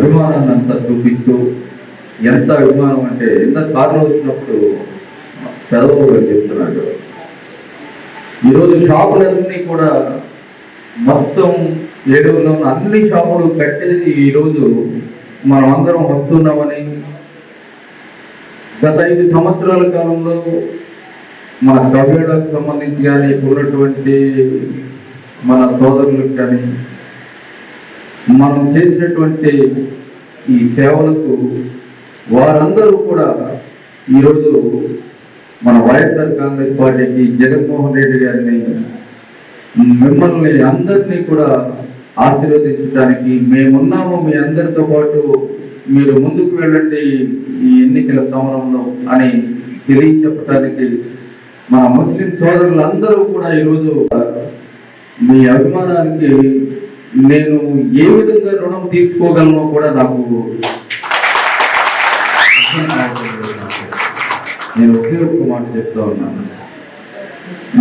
అభిమానాన్ని అంతా చూపిస్తూ ఎంత అభిమానం అంటే ఎంత కారులో వచ్చినప్పుడు పెదవు చెప్తున్నాడు. ఈరోజు షాపులన్నీ కూడా మొత్తం ఏడుగులో ఉన్న అన్ని షాపులు కట్టేసి ఈరోజు మనం అందరం వస్తున్నామని గత ఐదు సంవత్సరాల కాలంలో మన ద్రవ్యడానికి సంబంధించి కానీ ఇప్పుడు ఉన్నటువంటి మన సోదరులకు కానీ మనం చేసినటువంటి ఈ సేవలకు వారందరూ కూడా ఈరోజు మన వైఎస్ఆర్ కాంగ్రెస్ పార్టీకి జగన్మోహన్ రెడ్డి గారిని మిమ్మల్ని అందరినీ కూడా ఆశీర్వదించడానికి మేమున్నాము. మీ అందరితో పాటు మీరు ముందుకు వెళ్ళండి ఈ ఎన్నికల సమరంలో అని తెలియచెప్పడానికి మన ముస్లిం సోదరులందరూ కూడా ఈరోజు మీ అభిమానానికి నేను ఏ విధంగా రుణం తీర్చుకోగలనో కూడా నాకు నేను ఒకే ఒక్క మాట చెప్తా ఉన్నాను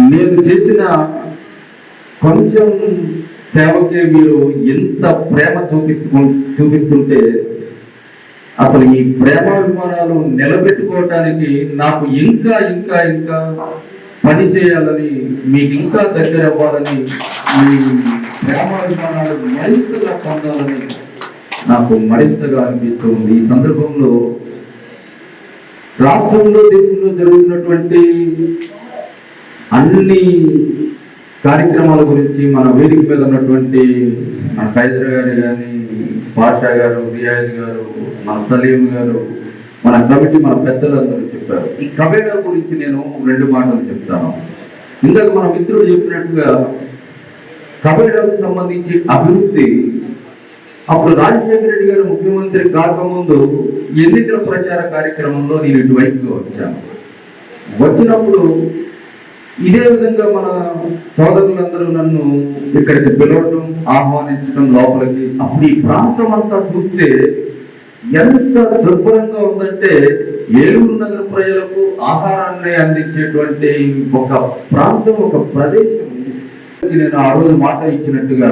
నేను చేసిన కొంచెం సేవకే మీరు ఎంత ప్రేమ చూపిస్తు చూపిస్తుంటే అసలు ఈ ప్రేమాభిమానాలు నిలబెట్టుకోవటానికి నాకు ఇంకా ఇంకా ఇంకా పని చేయాలని మీకు ఇంకా దగ్గర అవ్వాలని మీ ప్రేమాభిమానాలు మరింతగా పొందాలని నాకు మరింతగా అనిపిస్తుంది. ఈ సందర్భంలో రాష్ట్రంలో దేశంలో జరుగుతున్నటువంటి అన్ని కార్యక్రమాల గురించి మన వేదిక మీద ఉన్నటువంటి మన ఖైదర్ గారు కానీ పాషా గారు రియాజ్ గారు మన సలీం గారు మన కమిటీ మన పెద్దలందరూ చెప్పారు. ఈ కబేడా గురించి నేను రెండు మాటలు చెప్తాను. ఇందాక మన మిత్రుడు చెప్పినట్టుగా కబేడాకు సంబంధించి అభివృద్ధి. అప్పుడు రాజశేఖర రెడ్డి గారు ముఖ్యమంత్రి కాకముందు ఎన్నికల ప్రచార కార్యక్రమంలో నేను ఇటువైపుగా వచ్చాను. వచ్చినప్పుడు ఇదే విధంగా మన సోదరులందరూ నన్ను ఇక్కడికి పిలవటం ఆహ్వానించడం లోపలికి. అప్పుడు ఈ ప్రాంతం అంతా చూస్తే ఎంత దుర్భరంగా ఉందంటే ఏలూరు నగర ప్రజలకు ఆహారాన్ని అందించేటువంటి ఒక ప్రాంతం ఒక ప్రదేశం. నేను ఆ రోజు మాట ఇచ్చినట్టుగా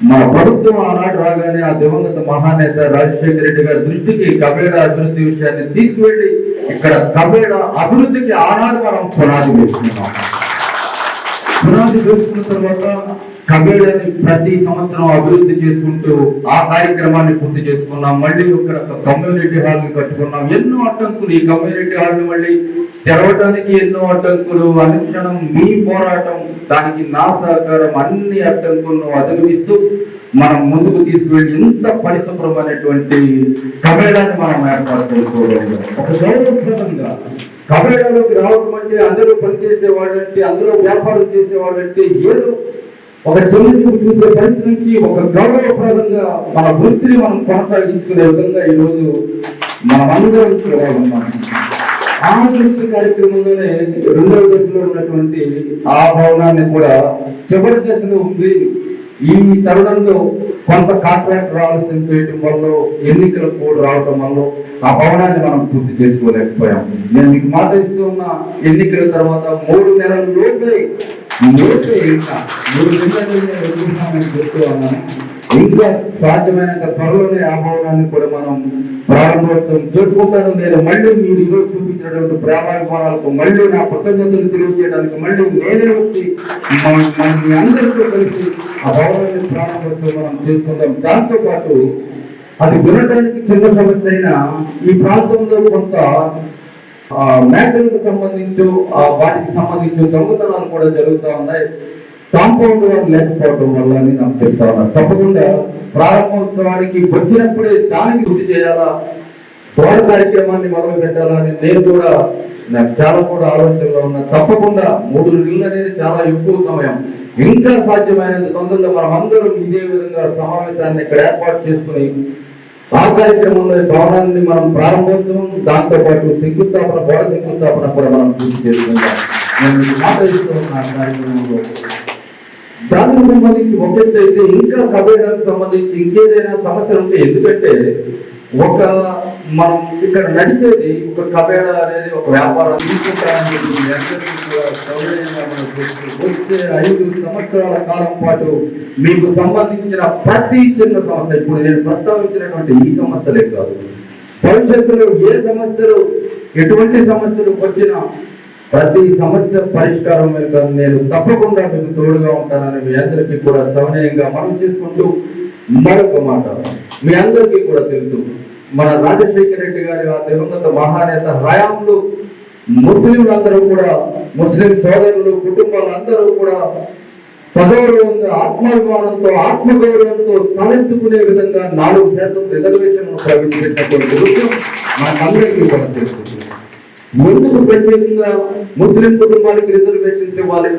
మన ప్రభుత్వం ఆనాడు రాగానే ఆ దివంగత మహానేత రాజశేఖర రెడ్డి గారి దృష్టికి కబేడ అభివృద్ధి విషయాన్ని తీసుకువెళ్ళి ఇక్కడ కబేడ అభివృద్ధికి ఆనాడు మనం పునాది వేసుకున్నాం. పునాది వేసుకున్న తర్వాత కబేడాని ప్రతి సంవత్సరం అభివృద్ధి చేసుకుంటూ ఆ కార్యక్రమాన్ని పూర్తి చేసుకున్నాం. మళ్ళీ ఇక్కడ ఒక కమ్యూనిటీ హాల్ని కట్టుకున్నాం. ఎన్నో అడ్డంకులు ఈ కమ్యూనిటీ హాల్ని మళ్ళీ తెరవడానికి ఎన్నో అడ్డంకులు అనుక్షణం మీ పోరాటం దానికి నా సహకారం అన్ని అడ్డంకులను అధిగమిస్తూ మనం ముందుకు తీసుకువెళ్ళి ఎంత పరిశుభ్రమైనటువంటి కబేడాన్ని మనం ఏర్పాటు చేసుకోవడం ఒక గౌరవప్రదంగా కబేడాలోకి రావడం అంటే అందులో పనిచేసే వాళ్ళంటే అందులో వ్యాపారం చేసే వాళ్ళంటే ఏదో ఒక చెల్లింపు చూసే పరిస్థితి నుంచి ఒక గౌరవప్రదంగా మన వృత్తిని మనం కొనసాగించుకునే విధంగా ఈరోజు మనం అందరం చూడాలన్నాం కార్యక్రమంలోనే రెండవ దశలో ఉన్నటువంటి ఆ భవనాన్ని కూడా చివరి దశలో ఉంది. ఈ తరుణంలో కొంత కాంట్రాక్ట్ రావాల్సిన చేయడం వల్ల ఎన్నికల కోడ్ రావడం వల్ల ఆ భవనాన్ని మనం పూర్తి చేసుకోలేకపోయాం. నేను మీకు మాట ఇస్తూ ఉన్న ఎన్నికల తర్వాత మూడు నెలల లోపే లోపే ఇంకా మూడు నెలలు నేను ఎదుర్కొన్నానని ఇంకా సాధ్యమైనంత త్వరలోనే ఆ భవనాన్ని కూడా మనం ప్రారంభోత్సవం చేసుకుంటాను. నేను మళ్ళీ మీరు ఈరోజు చూపించినటువంటి ప్రేమాభిమానాలకు మళ్ళీ నా కృతజ్ఞతలు తెలియజేయడానికి మళ్ళీ నేనే వచ్చి మీ అందరితో కలిసి ఆ భవనాన్ని ప్రారంభోత్సవం మనం చేసుకుందాం. దాంతోపాటు అది వినడానికి చిన్న సమస్య అయినా ఈ ప్రాంతంలో కొంత మేకలకు సంబంధించు ఆ వాటికి సంబంధించి దొంగతనాలు కూడా జరుగుతూ ఉన్నాయి. కాంపౌండ్ వారు లేకపోవడం వల్ల అని నాకు చెప్తా ఉన్నారు తప్పకుండా ప్రారంభోత్సవానికి వచ్చినప్పుడే దానికి గుర్తు చేయాలా? గోడ కార్యక్రమాన్ని మొదలు పెట్టాలని నేను కూడా నాకు చాలా కూడా ఆలోచనలో ఉన్నా. తప్పకుండా మూడు నెలలు అనేది చాలా ఎక్కువ సమయం. ఇంకా సాధ్యమైనంత తొందరగా మనం అందరం ఇదే విధంగా సమావేశాన్ని ఇక్కడ ఏర్పాటు చేసుకుని ఆ కార్యక్రమంలో భవనాన్ని మనం ప్రారంభోత్సవం దాంతో పాటు శంకుస్థాపన గోడ శంకుస్థాపన కూడా మనం పూర్తి చేసుకుంటాం. నేను మీకు మాట కార్యక్రమంలో. దానికి సంబంధించి ఒకటి అయితే ఇంకా కబేడానికి సంబంధించి ఇంకేదైనా సమస్య ఉంటే ఎందుకంటే ఒక మనం ఇక్కడ నడిచేది ఒక కబేడ అనేది ఒక వ్యాపారం కూడా మనం వచ్చే ఐదు సంవత్సరాల కాలం పాటు మీకు సంబంధించిన ప్రతి చిన్న సమస్య ఇప్పుడు నేను ప్రస్తావించినటువంటి ఈ సమస్యలే కాదు. భవిష్యత్తులో ఏ సమస్యలు ఎటువంటి సమస్యలు వచ్చినా ప్రతి సమస్య పరిష్కారం వెనుక నేను తప్పకుండా మీకు తోడుగా ఉంటానని మీ అందరికీ కూడా సవనీయంగా మనం చేసుకుంటూ మరొక మాట మీ అందరికీ కూడా తెలుసు మన రాజశేఖర రెడ్డి గారి ఆ దివంగత మహానేత హయాంలో ముస్లింలందరూ కూడా ముస్లిం సోదరులు కుటుంబాలందరూ కూడా సగౌరవంగా ఆత్మాభిమానంతో ఆత్మగౌరవంతో తలెత్తుకునే విధంగా నాలుగు శాతం రిజర్వేషన్ ప్రవేశపెట్టినటువంటి విషయం మనకందరికీ కూడా తెలుస్తుంది. ఎందుకు ప్రత్యేకంగా ముస్లిం కుటుంబానికి రిజర్వేషన్స్ ఇవ్వాలి?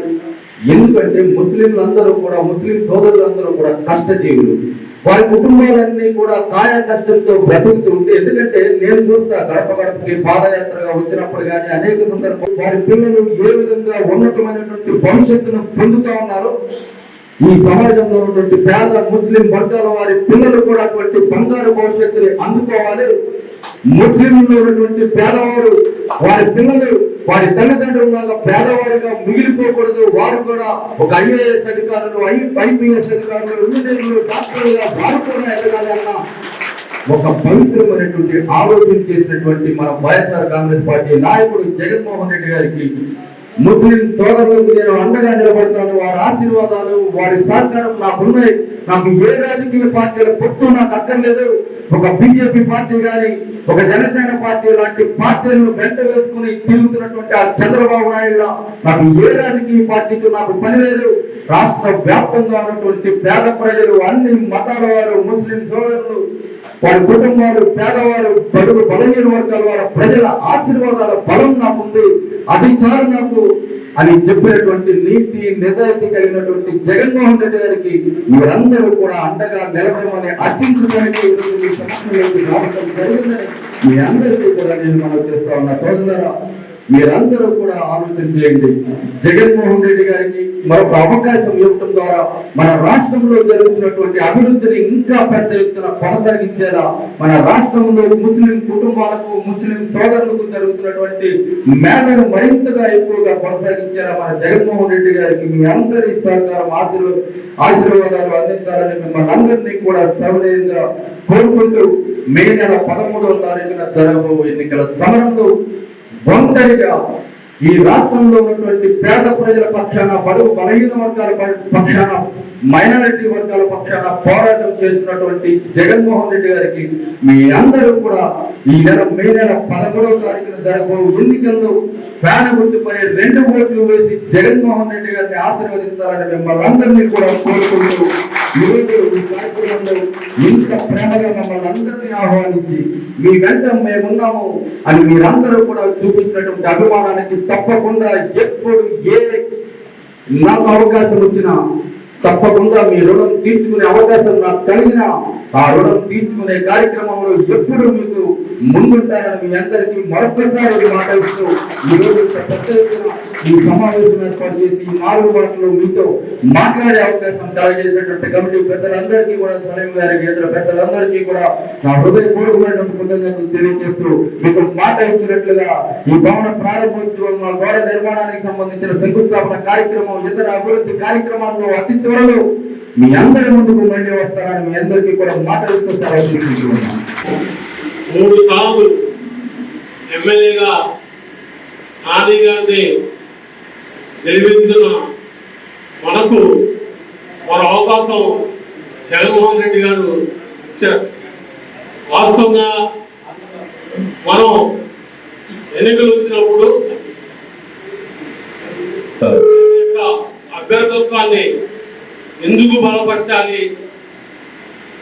ఎందుకంటే ముస్లింలు అందరూ కూడా ముస్లిం సోదరులందరూ కూడా కష్టజీవులు. వారి కుటుంబాలన్నీ కూడా కాయా కష్టంతో బ్రతుకుతూ ఉంటే ఎందుకంటే నేను చూస్తా గడప గడపకి పాదయాత్రగా వచ్చినప్పుడు కానీ అనేక సందర్భాలు వారి పిల్లలు ఏ విధంగా ఉన్నతమైనటువంటి భవిష్యత్తును పొందుతా ఉన్నారో ఈ సమాజంలో ఉన్నటువంటి పేద ముస్లిం వర్గాల వారి పిల్లలు కూడా అటువంటి బంగారు భవిష్యత్తుని అందుకోవాలి. ముస్లింలు ఉన్నటువంటి పేదవారు వారి పిల్లలు వారి తల్లిదండ్రుల పేదవారిగా మిగిలిపోకూడదు. వారు కూడా ఒక ఐఏఎస్ అధికారులు ఐపీఎస్ అధికారులు ఇంజనీర్లు డాక్టర్లుగా వారు కూడా ఎదగాలి అన్న ఒక పవిత్రమైనటువంటి ఆలోచన చేసినటువంటి మన వైఎస్ఆర్ కాంగ్రెస్ పార్టీ నాయకుడు జగన్మోహన్ రెడ్డి గారికి ముస్లిం సోదరులకు నేను అండగా నిలబడతాను. వారి ఆశీర్వాదాలు వారి సహకారం నాకున్నాయి నాకు ఏ రాజకీయ పార్టీల పొత్తు నాకు అక్కర్లేదు. ఒక బీజేపీ పార్టీ కానీ ఒక జనసేన పార్టీ లాంటి పార్టీలను వెంట వేసుకుని తిరుగుతున్నటువంటి ఆ చంద్రబాబు నాయుడు నాకు ఏ రాజకీయ పార్టీతో నాకు పని లేదు. రాష్ట్ర వ్యాప్తంగా ఉన్నటువంటి పేద ప్రజలు అన్ని మతాల వారు ముస్లిం సోదరులు వారి కుటుంబాలు పేదవారు బడుగు బలహీన వర్గాల వారు ప్రజల ఆశీర్వాదాల బలం నాకుంది అది చాలు నాకు అని చెప్పినటువంటి నీతి నిజాయితీ కలిగినటువంటి జగన్మోహన్ రెడ్డి గారికి మీరందరూ కూడా అండగా నిలబడమని అర్థించడానికి మీ జరిగిందని మీ అందరికీ కూడా నేను మనం చేస్తా ఉన్నా. సోదరులారా మీరందరూ కూడా ఆలోచన చేయండి. జగన్మోహన్ రెడ్డి గారికి మరొక అవకాశం ఇవ్వటం ద్వారా మన రాష్ట్రంలో జరుగుతున్నటువంటి అభివృద్ధిని ఇంకా పెద్ద ఎత్తున కొనసాగించేలా మన రాష్ట్రంలో ముస్లిం కుటుంబాలకు ముస్లిం సోదరులకు జరుగుతున్నటువంటి మేళను మరింతగా ఎక్కువగా కొనసాగించేలా మన జగన్మోహన్ రెడ్డి గారికి మీ అందరి సహకారం ఆశీర్వ ఆశీర్వాదాలు అందించాలని మిమ్మల్ని అందరినీ కూడా సవినయంగా కోరుకుంటూ మే నెల పదమూడవ తారీఖున జరగబో ఎన్నికల సమరంలో ఒంటరిగా ఈ రాష్ట్రంలో ఉన్నటువంటి పేద ప్రజల పక్షాన బడుగు బలహీన వర్గాల పక్షాన మైనారిటీ వర్గాల పక్షాన పోరాటం చేస్తున్నటువంటి జగన్మోహన్ రెడ్డి గారికి మీ అందరూ కూడా ఈ నెల మే నెల పదమూడవ తారీఖున జరగబో ఎన్నికల్లో ఫ్యాన్ గుర్తుపై రెండు ఓట్లు వేసి జగన్మోహన్ రెడ్డి గారిని ఆశీర్వదించాలని మిమ్మల్ని అందరినీ కూడా కోరుకుంటూ ఈరోజు ఈ కార్యక్రమంలో ఇంత ప్రేమగా మమ్మల్ని అందరినీ ఆహ్వానించి మీ వెంట మేమున్నాము అని మీరందరూ కూడా చూపించినటువంటి అభిమానానికి తప్పకుండా ఎప్పుడు ఏ నాకు అవకాశం వచ్చినా తప్పకుండా మీ రుణం తీర్చుకునే అవకాశం నాకు కలిగిన ఆ రుణం తీర్చుకునే కార్యక్రమంలో ఎప్పుడు మీకు ముందుంటారని మీ అందరికీ మరొకసారి మాట్లాడుతూ ఈ రోజు ఇంత పెద్ద ఈ సమావేశం ఏర్పాటు చేసి ఈ నాలుగు మాటలు మీతో మాట్లాడే అవకాశం కలగజేసినటువంటి కమిటీ పెద్దలందరికీ కూడా సలీం గారికి ఇతర పెద్దలందరికీ కూడా నా హృదయపూర్వకమైనటువంటి కృతజ్ఞతలు తెలియజేస్తూ మీకు మాట ఇచ్చినట్లుగా ఈ భవన ప్రారంభోత్సవం మా గోడ నిర్మాణానికి సంబంధించిన శంకుస్థాపన కార్యక్రమం ఇతర అభివృద్ధి కార్యక్రమాల్లో అతి త్వరలో మీ అందరి ముందుకు మళ్ళీ వస్తారని మీ అందరికీ కూడా మాట్లాడుతూ ఇస్తూ సెలవు మూడు సార్లు ఎమ్మెల్యేగా నాని గారిని గెలిపించిన మనకు మరో అవకాశం జగన్మోహన్ రెడ్డి గారు ఇచ్చారు. వాస్తవంగా మనం ఎన్నికలు వచ్చినప్పుడు యొక్క అభ్యర్థత్వాన్ని ఎందుకు బలపరచాలి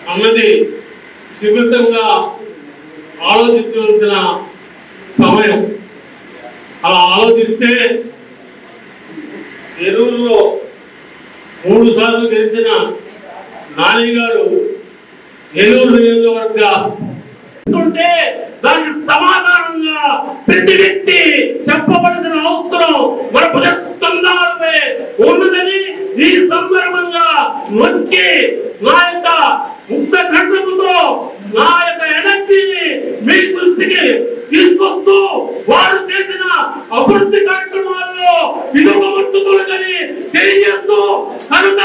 అన్నది సున్నితంగా ఆలోచించవలసిన సమయం. అలా ఆలోచిస్తే నెల్లూరులో మూడు సార్లు గెలిచిన నాని గారు నెల్లూరు నియోజకవర్గ ఉంటే దానికి సమాధానంగా ప్రతి వ్యక్తి చెప్పవలసిన అవసరం మన భుజస్కంధాలపై ఉన్నదని ఈ సందర్భంగా నొక్కి నా యొక్క ముక్త ఖండముతో నా యొక్క ఎనర్జీని మీ దృష్టికి తీసుకొస్తూ వారు చేసిన అభివృద్ధి కార్యక్రమాల్లో ఇది ఒక ముట్టుకోలేదని తెలియజేస్తూ కనుక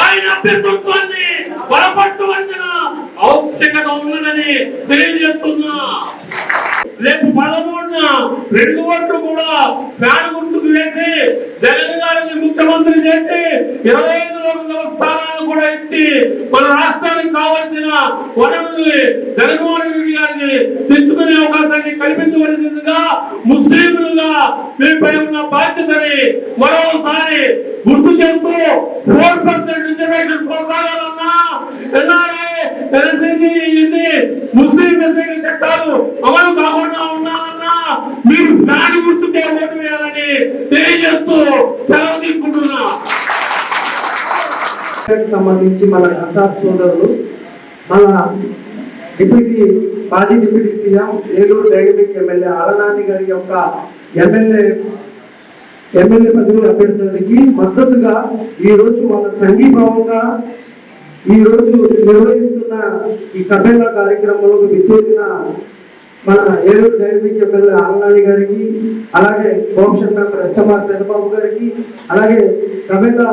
ఆయన అభ్యర్థిత్వాన్ని బలపరచవలసిన ఆవశ్యకత ఉన్నదని తెలియజేస్తున్నా. రేపు పదమూడున రెండు ఓట్లు కూడా ఫ్యాన్ గుర్తుకు వేసి జగన్ గారిని ముఖ్యమంత్రి చేసి ఇరవై ఐదు లోకసభ స్థానాలు కూడా ఇచ్చి మన రాష్ట్ర జగన్మోహన్ రెడ్డి గారిని తెచ్చుకునే అవకాశాన్ని కల్పించవలసిందిగా ముస్లింలుగా మీపై ఉన్న బాధ్యతని మరోసారి గుర్తు చేస్తూ ఫోర్ పర్సెంట్ రిజర్వేషన్ కొనసాగాలన్నా ఎన్ఆర్ఐ ఎన్ఎస్సీ ముస్లిం వ్యతిరేక చట్టాలు అమలు కాకుండా ఉన్నామన్నా మీరు ఫ్యాన్ గుర్తుకే ఓటు వేయాలని తెలియజేస్తూ సెలవు తీసుకుంటున్నా. సంబంధించి మన అసాద్ సోదరులు మన డిప్యూటీ మాజీ deputy CM Eluru dynamic MLA ఆలనాని గారి యొక్క ఎమ్మెల్యే ఎమ్మెల్యే పదవి అభ్యర్థులకి మద్దతుగా ఈరోజు వాళ్ళ మన సంఘీభావంగా ఈరోజు నిర్వహిస్తున్న ఈ కబేళా కార్యక్రమంలో విచ్చేసిన మన ఏలూరు డైనమిక్ ఎమ్మెల్యే ఆలనాని గారికి అలాగే కోప్షన్ మెంబర్ ఎస్ఎంఆర్ పెద్దబాబు గారికి అలాగే కబేళా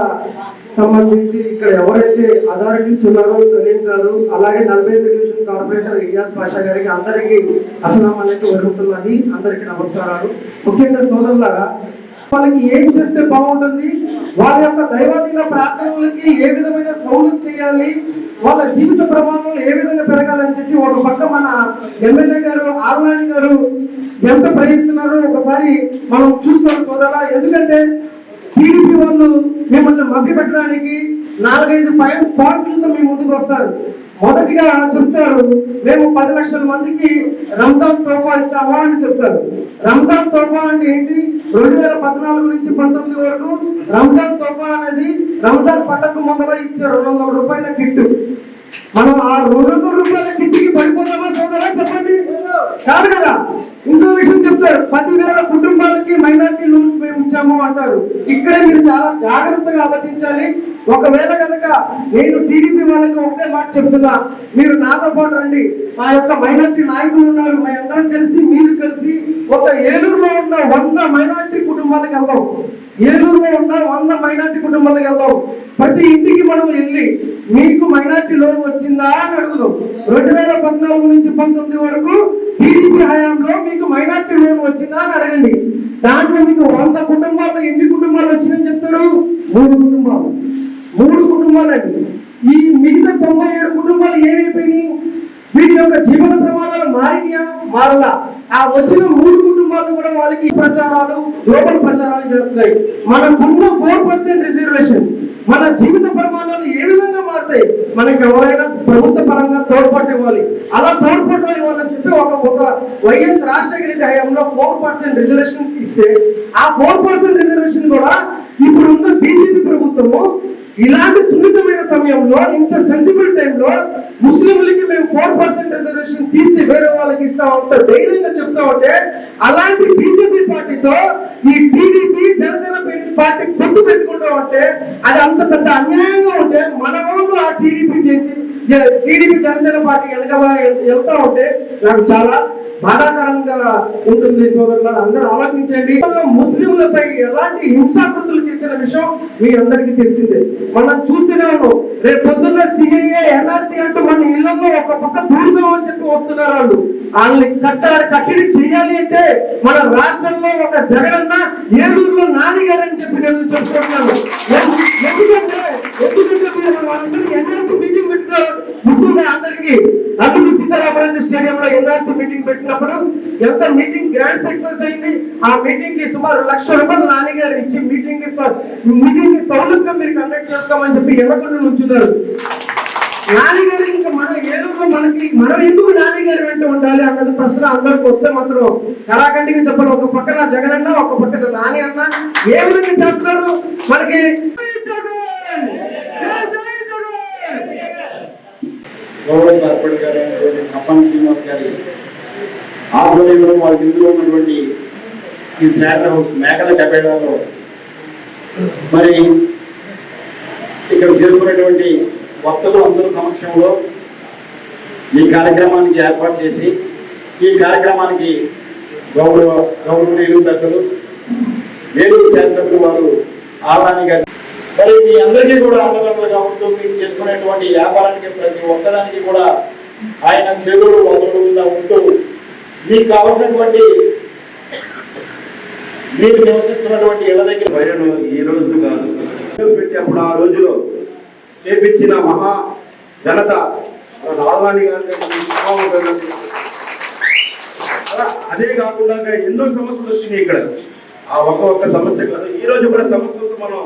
సంబంధించి ఇక్కడ ఎవరైతే అథారిటీస్ ఉన్నారో సలీం గారు అలాగే నలభై డివిజన్ కార్పొరేటర్ ఇలియాస్ పాషా గారికి అందరికీ అసలాం అనేది జరుగుతున్నది. అందరికీ నమస్కారాలు. ముఖ్యంగా సోదరులారా వాళ్ళకి ఏం చేస్తే బాగుంటుంది? వాళ్ళ యొక్క దైవాధీన ప్రార్థనలకి ఏ విధమైన సౌలభ్యం చేయాలి? వాళ్ళ జీవిత ప్రమాణాలు ఏ విధంగా పెరగాలని చెప్పి ఒక పక్క మన ఎమ్మెల్యే గారు ఆల్నాని గారు ఎంత ప్రయత్నిస్తున్నారో ఒకసారి మనం చూసుకోవాలి సోదరా ఎందుకంటే టీడీపీ వాళ్ళు మిమ్మల్ని మభ్య పెట్టడానికి నాలుగైదు పైన పాయింట్లతో మీ ముందుకు వస్తారు. మొదటిగా చెప్తారు మేము పది లక్షల మందికి రంజాన్ తోఫా ఇచ్చామా? అని చెప్తారు. రంజాన్ తోఫా అంటే ఏంటి? రెండు వేల పద్నాలుగు నుంచి పంతొమ్మిది వరకు రంజాన్ తోఫా అనేది రంజాన్ పండగ ముందర ఇచ్చే రెండు వందల రూపాయల కిట్ మనం ఆ రెండు వందల రూపాయల కిట్కి పడిపోతామా సోదరా? చెప్పండి. కాదు కదా. ఇంకో విషయం చెప్తారు. పదివేల కుటుంబాలకి మైనార్టీ లోన్స్ మేము ఇచ్చాము అంటారు. ఇక్కడే మీరు చాలా జాగ్రత్తగా ఆలోచించాలి. ఒకవేళ కనుక నేను టీడీపీ వాళ్ళకి ఒకటే మాట చెప్తున్నా. మీరు నాతో పాటు రండి. మా యొక్క మైనార్టీ నాయకులు ఉన్నారు. మా అందరం కలిసి మీరు కలిసి ఒక ఏలూరులో ఉన్న వంద మైనార్టీ కుటుంబాలకు వెళ్దాం. ఏలూరులో ఉన్న వంద మైనార్టీ కుటుంబాలకు వెళ్దాం. ప్రతి ఇంటికి మనం వెళ్ళి మీకు మైనార్టీ లోన్ వచ్చిందా అని అడుగుదాం. రెండు వేల పద్నాలుగు నుంచి పంతొమ్మిది వరకు టీడీపీ హయాంలో మీకు మైనార్టీ లోన్ వచ్చిందా అని అడగండి. దాంట్లో మీకు వంద కుటుంబాలు ఎన్ని కుటుంబాలు వచ్చినాయని చెప్తారు? మూడు కుటుంబాలు. మూడు కుటుంబాలండి ఈ మిగతా తొంభై ఏడు కుటుంబాలు ఏమైపోయినాయి? వీటి యొక్క జీవన ప్రమాణాలు మారినాయా? మారలా. ఆ వచ్చిన మూడు కుటుంబాలు కూడా వాళ్ళకి ప్రచారాలు లోపల ప్రచారాలు చేస్తున్నాయి? మనకున్న ఫోర్ పర్సెంట్ రిజర్వేషన్ మన జీవిత ప్రమాణాలు ఏ విధంగా మారుతాయి? మనకి ఎవరైనా ప్రభుత్వ పరంగా తోడ్పాటు ఇవ్వాలి. అలా తోడ్పాటు ఇవ్వాలని చెప్పి ఒక ఒక వైఎస్ రాజశేఖర రెడ్డి హయాంలో ఫోర్ పర్సెంట్ రిజర్వేషన్ ఇస్తే ఆ ఫోర్ పర్సెంట్ రిజర్వేషన్ కూడా ఇప్పుడు ఉన్న బీజేపీ ప్రభుత్వము ఇలాంటి సున్నితమైన సమయంలో ఇంత సెన్సిబుల్ టైంలో ముస్లింలకి మేము ఫోర్ పర్సెంట్ రిజర్వేషన్ తీసి వేరే వాళ్ళకి ఇస్తామంటే ధైర్యంగా చెప్తా ఉంటే అలాంటి బీజేపీ పార్టీతో ఈ టీడీపీ జనసేన పార్టీ పొత్తు పెట్టుకుంటా ఉంటే అది అంత పెద్ద అన్యాయంగా ఉంటుంది మన వాళ్ళు ఆ టీడీపీ చేసి టీడీపీ జనసేన పార్టీ వెనకాల వెళ్తా ఉంటే నాకు చాలా బాధాకరంగా ఉంటుంది సోదరులు అందరూ ఆలోచించండి. ముస్లింలపై ఎలాంటి హింసాకృతులు చేసిన విషయం మీ అందరికీ తెలిసిందే. మనం చూస్తూనే ఉన్నాం రేపు పొద్దున్న సిఐఏ ఎన్ఆర్సీ అంటూ మన ఇళ్ళలో ఒక పక్క దూరుదాం అని చెప్పి వస్తున్నారు వాళ్ళు. వాళ్ళని కట్టాలి కట్టడి చేయాలి అంటే మన రాష్ట్రంలో ఒక జగనన్న ఏలూరులో నానిగారు చెప్పి నేను చెప్తున్నాను. ఎందుకంటే ఎందుకంటే మీరు ఎన్ఆర్సీ మీటింగ్ పెట్టినారు ముఖ్యంగా అందరికి అల్లూరు సీతారామరాజు స్టేడియం లో ఎన్ఆర్సీ మీటింగ్ పెట్టినప్పుడు ఎంత మీటింగ్ గ్రాండ్ సక్సెస్ అయింది ఆ మీటింగ్కి సుమారు లక్ష రూపాయలు నాన్నగారు ఇచ్చి మీటింగ్కి మీటింగ్కి సౌలభ్యంగా మీరు కండక్ట్ చేసుకోమని చెప్పి ఎన్నకుండా ఉంచున్నారు నాన్నగారు ఇంకా మన ఏదో మనకి మనం ఎందుకు నాన్నగారు వెంట ఉండాలి అన్నది ప్రశ్న అందరికి వస్తే మాత్రం కళాఖండిగా చెప్పాలి. ఒక పక్కన జగన్ అన్న ఒక పక్కన నాని అన్న ఏ విధంగా చేస్తున్నారు? మనకి జై జగన్! జై జై జగన్! గౌరవ కార్పొరేట్ గారు అయినటువంటి కప్పన్ శ్రీనివాస్ గారి ఆధ్వర్యంలో వాళ్ళ ఇందులో ఉన్నటువంటి ఈ స్లాటర్ హౌస్ మేకల కబేడాలో మరి ఇక్కడ చేసుకున్నటువంటి భక్తులు అందరి సమక్షంలో ఈ కార్యక్రమానికి ఏర్పాటు చేసి ఈ కార్యక్రమానికి గౌరవ గౌరవనీయులు పెద్దలు వేరు శాసనసభ్యులు వారు ఆదాని గారి మరి మీ అందరికీ కూడా అండదండలుగా ఉంటూ మీరు చేసుకునేటువంటి వ్యాపారానికి ప్రతి ఒక్కదానికి కూడా ఆయన చేదుడు వదలుగా ఉంటూ మీకు కావాల్సినటువంటి మీరు నివసిస్తున్నటువంటి ఇళ్ళ దగ్గర భయను ఈ రోజు కాదు. పెట్టి అప్పుడు ఆ రోజులో చేపించిన మహా జనత మన గారి అలా అదే కాకుండా ఎన్నో సమస్యలు వచ్చినాయి ఇక్కడ. ఆ ఒక్క ఒక్క సమస్య కాదు. ఈ రోజు కూడా సమస్యలతో మనం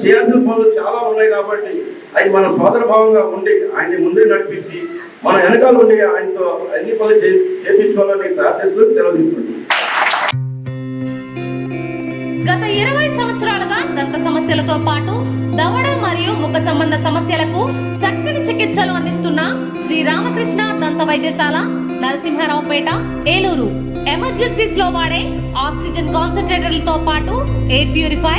చేయాల్సిన పనులు చాలా ఉన్నాయి కాబట్టి అవి మన భావంగా ఉండి ఆయన్ని ముందే నడిపించి మన వెనకాల ఉండి ఆయనతో అన్ని పనులు చే- చేపించుకోవాలని ప్రార్థిస్తూ తెలియజేస్తుంది గత ఇరవై సంవత్సరాలుగా దంత సమస్యలతో పాటు దవడ మరియు ముఖ సంబంధ సమస్యలకు చక్కని చికిత్సలు అందిస్తున్న శ్రీ రామకృష్ణ దంత వైద్యశాల నరసింహారావుపేట ఏలూరు. ఎమర్జెన్సీస్లో వాడే ఆక్సిజన్ కాన్సన్ట్రేటర్లతో పాటు air purify